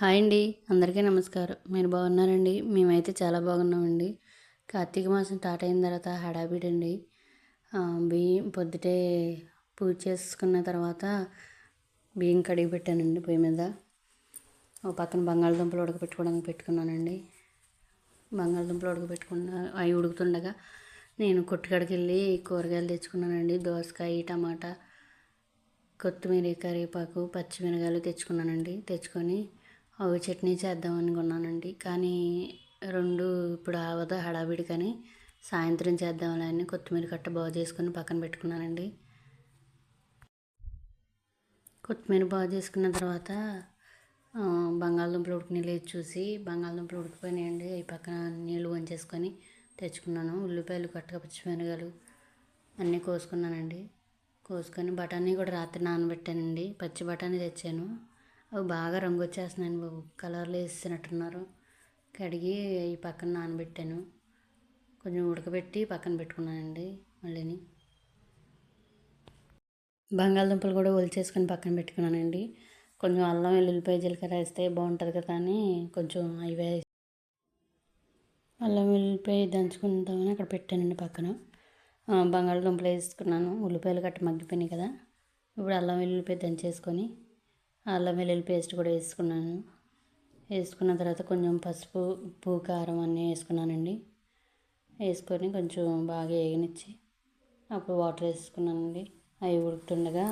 Hi అండి. అందరికీ నమస్కారం. మీరు బాగున్నారండి? మేమైతే చాలా బాగున్నామండి. కార్తీక మాసం స్టార్ట్ అయిన తర్వాత హడావిడి అండి. బియ్యం పొద్దుటే పూజ చేసుకున్న తర్వాత బియ్యం కడిగి పెట్టానండి పొయ్యి మీద. ఒక పక్కన బంగాళదుంపలు ఉడకపెట్టుకోవడానికి పెట్టుకున్నానండి. బంగాళదుంపలు ఉడకపెట్టుకున్న అవి ఉడుకుతుండగా నేను కొట్టుకాడికి వెళ్ళి కూరగాయలు తెచ్చుకున్నానండి. దోసకాయ టమాటా కొత్తిమీర కరివేపాకు పచ్చిమిరకాయలు తెచ్చుకున్నానండి. తెచ్చుకొని అవి చట్నీ చేద్దాం అనుకున్నానండి. కానీ రెండు ఇప్పుడు అవద హడావిడి కానీ సాయంత్రం చేద్దాంలే అని కొత్తిమీర కట్ట బాగు చేసుకొని పక్కన పెట్టుకున్నానండి. కొత్తిమీర బాగు చేసుకున్న తర్వాత బంగాళదుంపలు ఉడికిన లేదు చూసి బంగాళదుంపలు ఉడికిపోయినాయండి. అవి పక్కన నీళ్ళు వంచేసుకొని తెచ్చుకున్నాను. ఉల్లిపాయలు కట్టక పచ్చిమిరకాయలు అన్నీ కోసుకున్నానండి. కోసుకొని బఠానీ కూడా రాత్రి నానబెట్టానండి. పచ్చి బఠానీ తెచ్చాను. అవి బాగా రంగు వచ్చేస్తున్నాయి బాబు. కలర్లు వేసినట్టున్నారు కడిగి ఈ పక్కన నానబెట్టాను. కొంచెం ఉడకబెట్టి పక్కన పెట్టుకున్నానండి మళ్ళీని. బంగాళదుంపలు కూడా ఒలిచేసుకొని పక్కన పెట్టుకున్నానండి. కొంచెం అల్లం వెల్లుల్లిపాయ జీలకర్ర వేస్తే బాగుంటుంది కదా అని కొంచెం అవి వేసి అల్లం వెల్లుల్లిపాయ దంచుకుంటామని అక్కడ పెట్టానండి పక్కన. బంగాళదుంపలు వేసుకున్నాను. ఉల్లిపాయలు గట్ట మగ్గిపోయినాయి కదా. ఇప్పుడు అల్లం వెల్లుల్లిపాయ దంచేసుకొని అల్లం వెల్లుల్లి పేస్ట్ కూడా వేసుకున్నాను. వేసుకున్న తర్వాత కొంచెం పసుపు ఉప్పు కారం అన్నీ వేసుకున్నానండి. వేసుకొని కొంచెం బాగా వేగనిచ్చి అప్పుడు వాటర్ వేసుకున్నానండి. అవి ఉడుకుతుండగా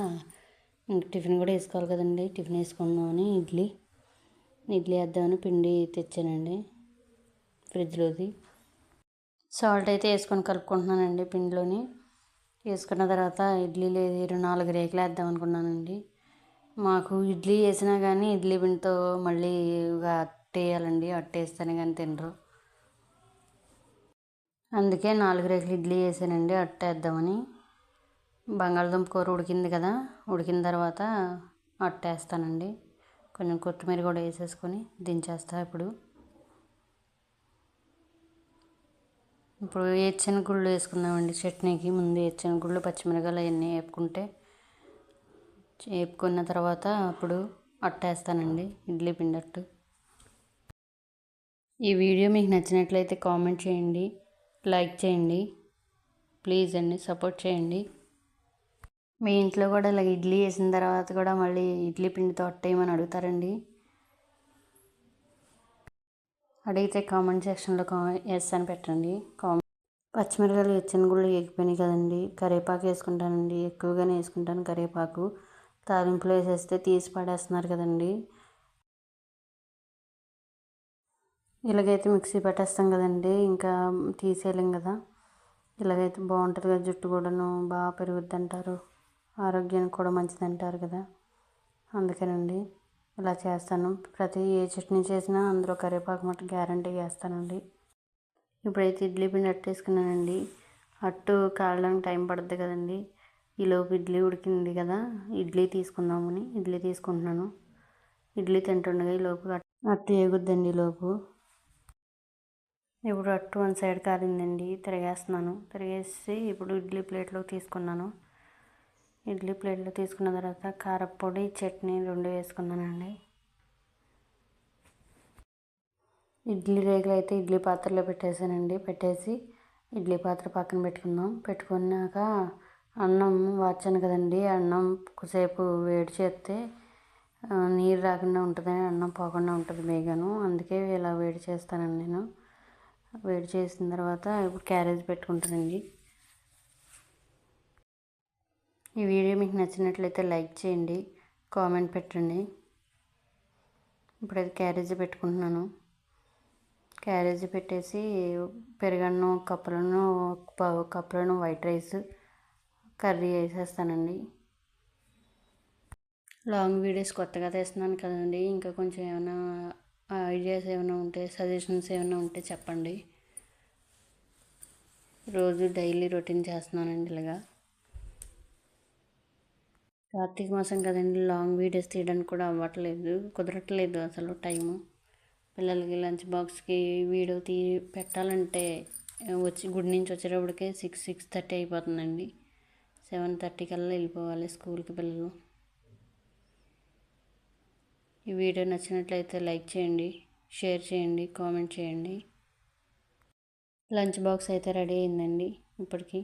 టిఫిన్ కూడా వేసుకోవాలి కదండి. టిఫిన్ వేసుకుందామని ఇడ్లీ ఇడ్లీ వేద్దామని పిండి తెచ్చానండి ఫ్రిడ్జ్లోది. సాల్ట్ అయితే వేసుకొని కలుపుకుంటున్నానండి పిండిలోని. వేసుకున్న తర్వాత ఇడ్లీ లేదు నాలుగు రేకులు వేద్దాం అనుకున్నానండి. మాకు ఇడ్లీ వేసినా కానీ ఇడ్లీ పిండితో మళ్ళీ అట్టేయాలండి. అట్టేస్తేనే కానీ తినరు. అందుకే నాలుగు రేకులు ఇడ్లీ వేసానండి అట్టేద్దామని. బంగాళదుంప కూర ఉడికింది కదా ఉడికిన తర్వాత అట్టేస్తానండి. కొంచెం కొత్తిమీర కూడా వేసేసుకొని దించేస్తా ఇప్పుడు. ఇప్పుడు వేరుశనగ గుళ్ళు వేసుకుందామండి. చట్నీకి ముందు వేరుశనగ గుళ్ళు పచ్చిమిరకాయలు అవన్నీ వేపుకుంటే వేపుకున్న తర్వాత అప్పుడు అట్టేస్తానండి ఇడ్లీ పిండి అట్టు ఈ వీడియో మీకు నచ్చినట్లయితే కామెంట్ చేయండి లైక్ చేయండి ప్లీజ్ అండి సపోర్ట్ చేయండి. మీ ఇంట్లో కూడా ఇలా ఇడ్లీ వేసిన తర్వాత కూడా మళ్ళీ ఇడ్లీ పిండితో అట్టేయమని అడుగుతారండి. అడిగితే కామెంట్ సెక్షన్లో కా ఎస్ అని పెట్టండి. కామెంట్. పచ్చిమిరకాయలు వెచ్చని గుళ్ళు ఎగిపోయినాయి కదండి. కరివేపాకు వేసుకుంటానండి. ఎక్కువగానే వేసుకుంటాను కరివేపాకు తాలింపులు వేసేస్తే తీసి పడేస్తున్నారు కదండి. ఇలాగైతే మిక్సీ పెట్టేస్తాం కదండి. ఇంకా తీసేయలేం కదా. ఇలాగైతే బాగుంటుంది కదా జుట్టు కూడాను. బాగా పెరుగుద్ది అంటారు ఆరోగ్యానికి కూడా మంచిది అంటారు కదా. అందుకేనండి ఇలా చేస్తాను. ప్రతి ఏ చట్నీ చేసినా అందులో కరివేపాకు మట్టు గ్యారంటీ వేస్తానండి ఇప్పుడైతే ఇడ్లీ పిండి అట్టేసుకున్నానండి. అట్టు కాలడానికి టైం పడుతుంది కదండి. ఈలోపు ఇడ్లీ ఉడికింది కదా ఇడ్లీ తీసుకుందామని ఇడ్లీ తీసుకుంటున్నాను. ఇడ్లీ తింటుండగా ఈలోపు అట్టు ఏగుద్దండి ఈలోపు ఇప్పుడు అట్టు వన్ సైడ్ కారిందండి తిరిగేస్తున్నాను. తిరిగేసి ఇప్పుడు ఇడ్లీ ప్లేట్లో తీసుకున్నాను. ఇడ్లీ ప్లేట్లో తీసుకున్న తర్వాత కారపొడి చట్నీ రెండు వేసుకున్నానండి. ఇడ్లీ రేగులు అయితే ఇడ్లీ పాత్రలో పెట్టేసానండి పెట్టేసి ఇడ్లీ పాత్ర పక్కన పెట్టుకుందాం. పెట్టుకున్నాక అన్నం వాచాను కదండి. అన్నం కొద్దిసేపు వేడి చేస్తే నీరు రాకుండా ఉంటుందని అన్నం పోకుండా ఉంటుంది బేగాను అందుకే ఇలా వేడి చేస్తానండి నేను. వేడి చేసిన తర్వాత ఇప్పుడు క్యారేజ్ పెట్టుకుంటానండి. ఈ వీడియో మీకు నచ్చినట్లయితే లైక్ చేయండి కామెంట్ పెట్టండి. ఇప్పుడైతే క్యారేజీ పెట్టుకుంటున్నాను. క్యారేజీ పెట్టేసి పెరుగన్నం కప్పులను కప్పులను వైట్ రైస్ కర్రీ వేసేస్తానండి లాంగ్ వీడియోస్ కొత్తగా తీస్తున్నాను కదండి. ఇంకా కొంచెం ఏమైనా ఐడియాస్ ఏమైనా ఉంటే సజెషన్స్ ఏమైనా ఉంటే చెప్పండి. రోజు డైలీ రొటీన్ చేస్తున్నానండి ఇలాగా. కార్తీక మాసం కదండి లాంగ్ వీడియోస్ తీయడానికి కూడా అవ్వట్లేదు. కుదరట్లేదు అసలు టైము. పిల్లలకి లంచ్ బాక్స్కి వీడియో తీ పెట్టాలంటే వచ్చి గుడి నుంచి వచ్చేటప్పటికే సిక్స్ సిక్స్ థర్టీ అయిపోతుందండి. సెవెన్ థర్టీ కల్లా వెళ్ళిపోవాలి స్కూల్కి పిల్లలు. ఈ వీడియో నచ్చినట్లయితే లైక్ చేయండి షేర్ చేయండి కామెంట్ చేయండి. లంచ్ బాక్స్ అయితే రెడీ అయిందండి ఇప్పటికి.